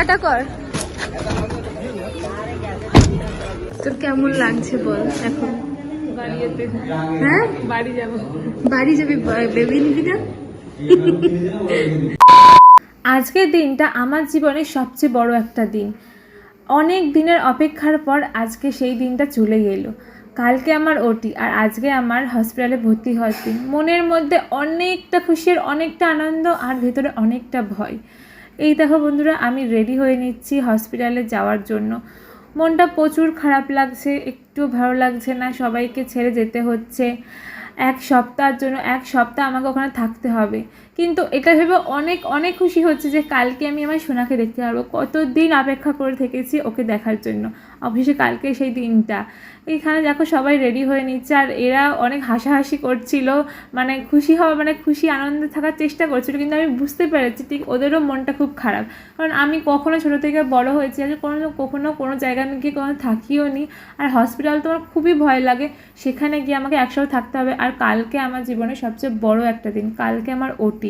Tata কর। তোর কেমন লাগছে বল এখন? বাড়ি হ্যাঁ? বাড়ি যাব। বাড়ি যাবি বেবি নিবি না? আজকের দিনটা আমার জীবনের সবচেয়ে বড় একটা দিন। অনেক দিনের অপেক্ষার পর আজকে সেই দিনটা চলে গেল। কালকে আমার ওটি আর আজকে আমার হসপিটালে ভর্তি হওয়ার দিন। মনের মধ্যে অনেকটা খুশির অনেকটা আনন্দ আর ভেতরে অনেকটা ভয়। এই দেখো বন্ধুরা, আমি রেডি হয়ে নিচ্ছি হসপিটালে যাওয়ার জন্য। মনটা প্রচুর খারাপ লাগছে, একটু ভালো লাগছে না, সবাইকে ছেড়ে যেতে হচ্ছে। এক সপ্তাহের জন্য, এক সপ্তাহ আমাকে ওখানে থাকতে হবে। কিন্তু এটা ভেবে অনেক অনেক খুশি হচ্ছে যে কালকে আমি আমার সোনাকে দেখতে পারব। কতদিন অপেক্ষা করে থেকেছি ওকে দেখার জন্য। অফিসে কালকে সেই দিনটা। এখানে দেখো সবাই রেডি হয়ে নিচ্ছে আর এরা অনেক হাসাহাসি করছিল। মানে খুশি হওয়া মানে খুশি, আনন্দে থাকার চেষ্টা করছিল। কিন্তু আমি বুঝতে পেরেছি ঠিক ওদেরও মনটা খুব খারাপ। কারণ আমি কখনো ছোটো থেকে বড় হয়েছি আর কোনো, কখনো কোনো জায়গায় আমি গিয়ে কোনো থাকিও নি। আর হসপিটাল তো আমার খুবই ভয় লাগে। সেখানে গিয়ে আমাকে একসাথে থাকতে হবে। আর কালকে আমার জীবনের সবচেয়ে বড় একটা দিন। কালকে আমার ওটি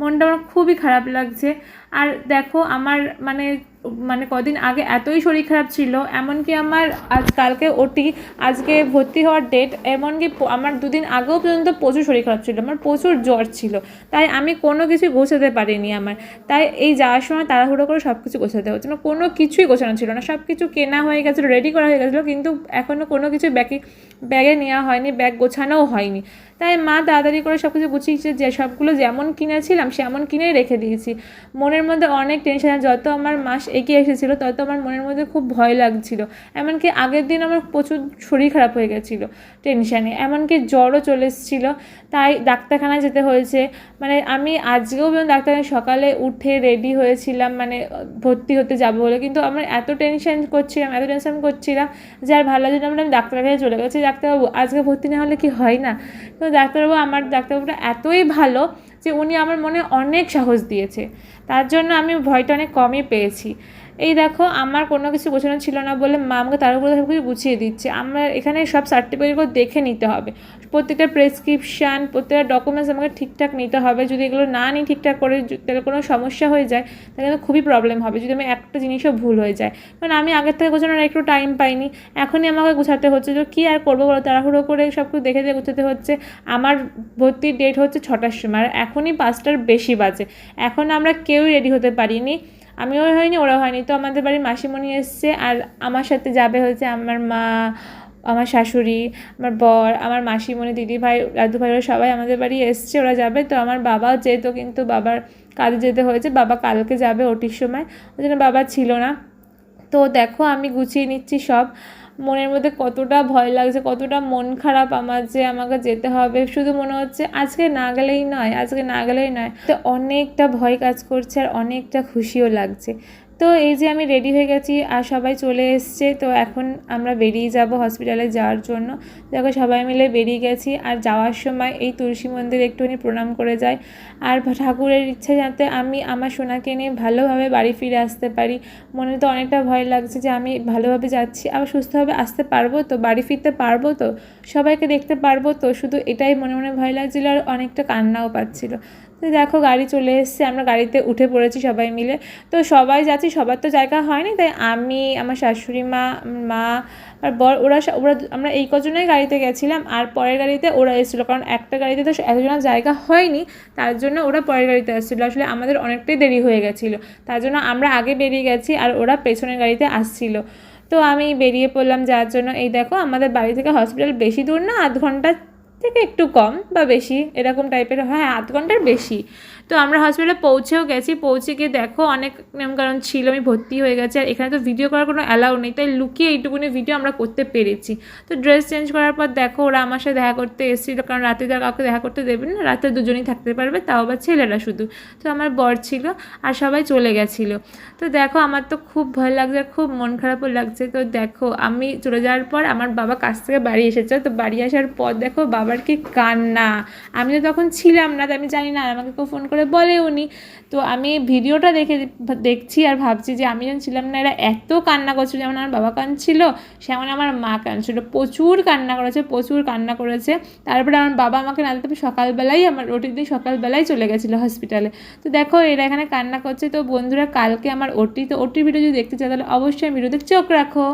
মনটা আমার খুবই খারাপ লাগছে। আর দেখো, আমার মানে মানে কদিন আগে এতই শরীর খারাপ ছিল, এমনকি আমার আজ কালকে ওটি, আজকে ভর্তি হওয়ার ডেট এমনকি আমার দুদিন আগেও পর্যন্ত প্রচুর শরীর খারাপ ছিল, আমার প্রচুর জ্বর ছিল। তাই আমি কোনো কিছু গোছাতে পারিনি আমার। তাই এই যাওয়ার সময় তাড়াহুড়ো করে সব কিছু গোছাতে হচ্ছে না কোনো কিছুই গোছানো ছিল না সব কিছু কেনা হয়ে গেছিল রেডি করা হয়ে গেছিল, কিন্তু এখনও কোনো কিছু ব্যাগে ব্যাগে নেওয়া হয়নি, ব্যাগ গোছানোও হয়নি। তাই মা তাড়াতাড়ি করে সব কিছু গুছিয়েছে যে সবগুলো যেমন কিনেছিলাম সেমন কিনেই রেখে দিয়েছি। মনের মধ্যে অনেক টেনশন যত আমার মাস এগিয়ে এসেছিল, তত আমার মনের মধ্যে খুব ভয় লাগছিল। এমনকি আগের দিন আমার প্রচুর শরীর খারাপ হয়ে গেছিল টেনশানে এমনকি জ্বরও চলে এসেছিল। তাই ডাক্তারখানায় যেতে হয়েছে। মানে আমি আজকেও ডাক্তারখানায় সকালে উঠে রেডি হয়েছিলাম মানে ভর্তি হতে যাব বলে। কিন্তু আমার এত টেনশন করছিলাম, এত টেনশন করছিলাম যে আর ভালো লাগছে বলে আমি ডাক্তার কাছে চলে গেছি। ডাক্তারবাবু, আজকে ভর্তি না হলে কি হয় না? তো ডাক্তারবাবু আমার, ডাক্তারবাবুটা এতই ভালো যে উনি আমার মনে অনেক সাহস দিয়েছে। তার জন্য আমি ভয়টা অনেক কমই পেয়েছি। এই দেখো, আমার কোনো কিছু গোছানো ছিল না বলে মা আমাকে তার উপরে সব কিছু গুছিয়ে দিচ্ছে। আমার এখানে সব সার্টিফিকেটগুলো দেখে নিতে হবে। প্রত্যেকটা প্রেসক্রিপশান প্রত্যেকটা ডকুমেন্টস আমাকে ঠিকঠাক নিতে হবে। যদি এগুলো না নিই ঠিকঠাক করে তাহলে কোনো সমস্যা হয়ে যায়, তাহলে কিন্তু খুবই প্রবলেম হবে। যদি আমি একটা জিনিসও ভুল হয়ে যায়। কারণ আমি আগের থেকে গোছানোর একটু টাইম পাইনি। এখনই আমাকে গোছাতে হচ্ছে। তো কী আর করব বলো? তাড়াহুড়ো করে সব কিছু দেখে দেখে গোছাতে হচ্ছে। আমার ভর্তির ডেট হচ্ছে ছটার সময়। আর এখনই পাঁচটার বেশি বাজে। এখন আমরা কেউই রেডি হতে পারিনি। আমিও হয়নি, ওরাও হয়নি। তো আমাদের বাড়ির মাসিমণি এসছে আর আমার সাথে যাবে হচ্ছে আমার মা, আমার শাশুড়ি, আমার বর, আমার মাসিমণি দিদি ভাই দাদু ভাই ওরা সবাই আমাদের বাড়ি এসছে, ওরা যাবে। তো আমার বাবাও যেত কিন্তু বাবার কাজে যেতে হয়েছে, বাবা কালকে যাবে ওটির সময়। ওই জন্য বাবা ছিল না। তো দেখো, আমি গুছিয়ে নিচ্ছি সব। মনের মধ্যে কতটা ভয় লাগছে, কতটা মন খারাপ আমার যে আমাকে যেতে হবে। শুধু মনে হচ্ছে আজকে না গেলেই নয়, আজকে না গেলেই নয়। তো অনেকটা ভয় কাজ করছে আর অনেকটা খুশিও লাগছে। তো এই যে আমি রেডি হয়ে গেছি, আর সবাই চলে এসছে, তো এখন আমরা বেরিয়ে যাব হসপিটালে যাওয়ার জন্য। দেখো, সবাই মিলে বেরিয়ে গেছি, আর যাওয়ার সময় এই তুলসী মন্দিরে একটুখানি প্রণাম করে যাই আর ঠাকুরের ইচ্ছে যাতে আমি আমার সোনাকে নিয়ে ভালোভাবে বাড়ি ফিরে আসতে পারি। মনে তো অনেকটা ভয় লাগছে যে আমি ভালোভাবে যাচ্ছি, আবার সুস্থভাবে আসতে পারব তো, বাড়ি ফিরতে পারব তো, সবাইকে দেখতে পারব তো, শুধু এটাই মনে মনে ভয় লাগছিল, আর অনেকটা কান্নাও পাচ্ছিল। তো দেখো, গাড়ি চলে এসছে, আমরা গাড়িতে উঠে পড়েছি সবাই মিলে। তো সবাই যাচ্ছি, সবার তো জায়গা হয়নি, তাই আমি, আমার শাশুড়ি মা মা, আর বর, ওরা ওরা আমরা এই কজনেই গাড়িতে গেছিলাম, আর পরের গাড়িতে ওরা এসেছিল, কারণ একটা গাড়িতে তো এতজনের জায়গা হয়নি, তার জন্য ওরা পরের গাড়িতে আসছিল আসলে আমাদের অনেকটাই দেরি হয়ে গেছিল, তার জন্য আমরা আগে বেরিয়ে গেছি, আর ওরা পেছনের গাড়িতে আসছিল। তো আমি বেরিয়ে পড়লাম যাওয়ার জন্য। এই দেখো, আমাদের বাড়ি থেকে হসপিটাল বেশি দূর না, আধ ঘণ্টা থেকে একটু কম বা বেশি এরকম টাইপের হয় আধ ঘণ্টার বেশি। তো আমরা হসপিটালে পৌঁছেও গেছি। পৌঁছে গিয়ে দেখো অনেক নিয়মকানুন ছিল, আমি ভর্তি হয়ে গেছি আর এখানে তো ভিডিও করার কোনো অ্যালাউ নেই। তাই লুকিয়ে এইটুকুনি ভিডিও আমরা করতে পেরেছি। তো ড্রেস চেঞ্জ করার পর দেখো ওরা আমার সাথে দেখা করতে এসেছিল। কারণ রাতে তার কাউকে দেখা করতে দেবেন না। রাতে দুজনেই থাকতে পারবে, তাও আবার ছেলেরা শুধু। তো আমার বর ছিল আর সবাই চলে গেছিল। তো দেখো আমার তো খুব ভয় লাগছে, খুব মন খারাপও লাগছে। তো দেখো আমি চলে যাওয়ার পর আমার বাবা কাছ থেকে বাড়ি এসেছে। তো বাড়ি আসার পর দেখো বাবার কি কান্না। আমি তো তখন ছিলাম না, তো আমি জানি না, আমাকে কেউ ফোন করে করে বলে উনি। তো আমি ভিডিওটা দেখে দেখছি আর ভাবছি যে আমি যখন ছিলাম না, এরা এত কান্না করছিল, যেমন আমার বাবা কাঁদছিল সেমন আমার মা কাঁদছিল প্রচুর কান্না করেছে, প্রচুর কান্না করেছে। তারপরে আমার বাবা আমাকে না দিতে সকালবেলাই আমার ওটির দিন সকালবেলাই চলে গেছিল হসপিটালে তো দেখো, এরা এখানে কান্না করছে। তো বন্ধুরা, কালকে আমার ওটি, তো ওটির ভিডিও যদি দেখতে চাও, তাহলে অবশ্যই ভিডিওতে চোখ রাখো।